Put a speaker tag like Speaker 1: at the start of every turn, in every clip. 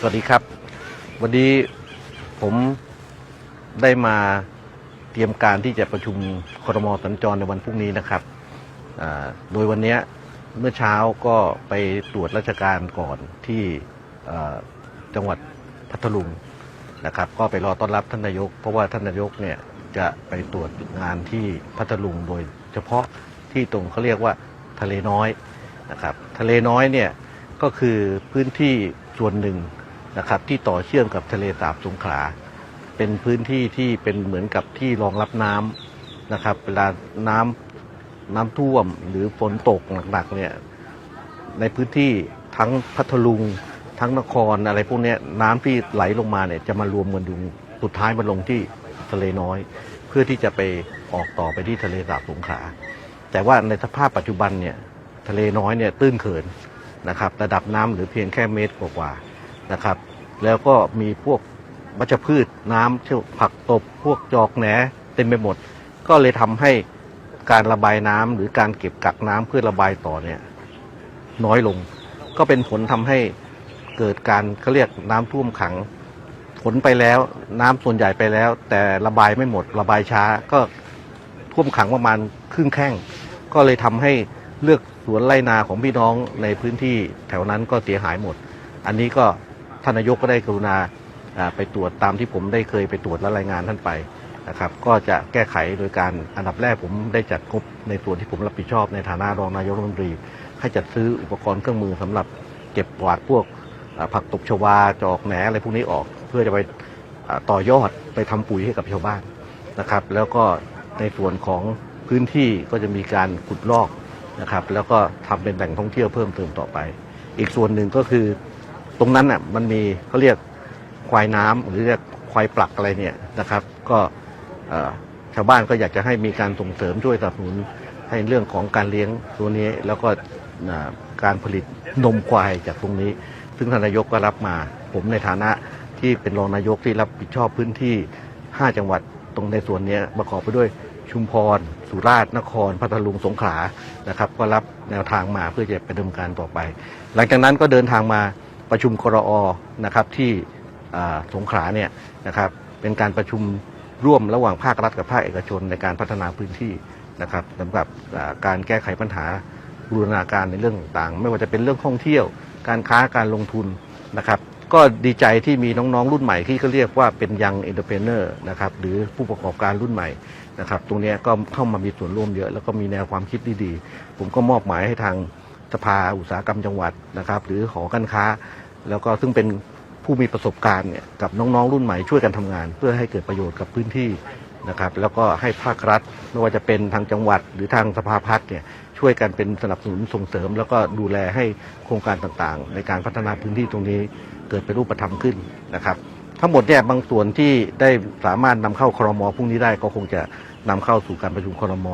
Speaker 1: สวัสดีครับ วันนี้ผมได้มาเตรียมการที่จะประชุมครมสัญจรในวันพรุ่งนี้นะครับ โดยวันนี้เมื่อเช้าก็ไปตรวจราชการก่อนที่จังหวัดพัทลุงนะครับ ก็ไปรอต้อนรับท่านนายก เพราะว่าท่านนายกเนี่ยจะไปตรวจงานที่พัทลุงโดยเฉพาะที่ตรงเขาเรียกว่าทะเลน้อยนะครับ ทะเลน้อยเนี่ยก็คือพื้นที่ส่วนหนึ่ง นะครับที่ต่อเชื่อมกับทะเลสาบสงขลา เป็นพื้นที่ที่เป็นเหมือนกับที่รองรับน้ำนะครับ เวลาน้ำน้ำท่วมหรือฝนตกหนักๆเนี่ยในพื้นที่ทั้งพัทลุง ทั้งนครอะไรพวกนี้น้ำที่ไหลลงมาเนี่ยจะมารวมกันอยู่สุดท้ายมาลงที่ทะเลน้อย เพื่อที่จะไปออกต่อไปที่ทะเลสาบสงขลาแต่ว่าในสภาพปัจจุบันเนี่ยทะเลน้อยเนี่ยตื้นเขินนะครับ ระดับน้ำหรือเพียงแค่เมตรกว่าๆ นะครับ แล้วก็มีพวกวัชพืชน้ำเช่นผักตบพวกจอกแหนเต็มไปหมด ก็เลยทำให้การระบายน้ำหรือการเก็บกักน้ำเพื่อระบายต่อเนี่ยน้อยลง ก็เป็นผลทำให้เกิดการเขาเรียกน้ำท่วมขังผลไปแล้ว น้ำส่วนใหญ่ไปแล้ว แต่ระบายไม่หมด ระบายช้าก็ท่วมขังประมาณครึ่งแข้ง ก็เลยทำให้เลือกสวนไร่นาของพี่น้องในพื้นที่แถวนั้นก็เสียหายหมด อันนี้ก็านนายกก็ได้กรุณาไปตรวจตามที่ผมได้เคยไปตรวจและรายงานท่านไปนะครับก็จะแก้ไขโดยการอันดับแรกผมได้จัดงบในส่วนที่ผมรับผิดชอบในฐานะรองนายกรัฐมนตรี ให้จัดซื้ออุปกรณ์เครื่องมือสำหรับเก็บกวาดพวกผักตบชวาจอกแหนอะไรพวกนี้ออก เพื่อจะไปต่อยอดไปทำปุ๋ยให้กับชาวบ้านนะครับ แล้วก็ในส่วนของพื้นที่ก็จะมีการขุดลอกนะครับ แล้วก็ทำเป็นแหล่งท่องเที่ยวเพิ่มเติมต่อไป อีกส่วนหนึ่งก็คือ ตรงนั้นน่ะมันมีเขาเรียกควายน้ำหรือเรียกควายปลักอะไรเนี่ยนะครับ ก็ชาวบ้านก็อยากจะให้มีการส่งเสริมช่วยสนับสนุนให้เรื่องของการเลี้ยงตัวนี้ แล้วก็การผลิตนมควายจากตรงนี้ ซึ่งท่านนายกก็รับมา ผมในฐานะที่เป็นรองนายกที่รับผิดชอบพื้นที่ 5 จังหวัดตรงในส่วนนี้ประกอบไปด้วยชุมพร สุราษฎร์นครพัทลุงสงขลานะครับ ก็รับแนวทางมาเพื่อจะไปดำเนินการต่อไป หลังจากนั้นก็เดินทางมา ประชุมครอนะครับที่สงขลาเนี่ยนะครับเป็นการประชุมร่วมระหว่างภาครัฐกับภาคเอกชนในการพัฒนาพื้นที่นะครับสำหรับการแก้ไขปัญหาบูรณาการในเรื่องต่างๆ ไม่ว่าจะเป็นเรื่องท่องเที่ยว การค้าการลงทุนนะครับก็ดีใจที่มีน้องๆ รุ่นใหม่ที่เขาเรียกว่าเป็นยังเอ็นเตอร์เพเนอร์นะครับหรือผู้ประกอบการรุ่นใหม่นะครับตรงนี้ก็เข้ามามีส่วนร่วมเยอะ แล้วก็มีแนวความคิดดีๆ ผมก็มอบหมายให้ทาง สภาอุตสาหกรรมจังหวัดนะครับ หรือหอการค้า แล้วก็ซึ่งเป็นผู้มีประสบการณ์เนี่ยกับน้องๆรุ่นใหม่ช่วยกันทำงาน เพื่อให้เกิดประโยชน์กับพื้นที่นะครับ แล้วก็ให้ภาครัฐไม่ว่าจะเป็นทางจังหวัด หรือทางสภาพัฒน์เนี่ยช่วยกันเป็นสนับสนุนส่งเสริม แล้วก็ดูแลให้โครงการต่างๆ ในการพัฒนาพื้นที่ตรงนี้เกิดเป็นรูปธรรมขึ้นนะครับ ทั้งหมดเนี่ยบางส่วนที่ได้สามารถนำเข้าครมพรุ่งนี้ได้ก็คงจะนำเข้าสู่การประชุมครม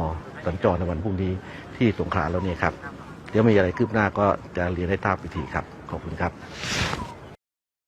Speaker 1: สัญจรในวันพรุ่งนี้ที่สงขลาแล้วเนี่ยครับ เดี๋ยวมีอะไรคืบหน้าก็จะเรียนให้ทราบอีกทีครับ ขอบคุณครับ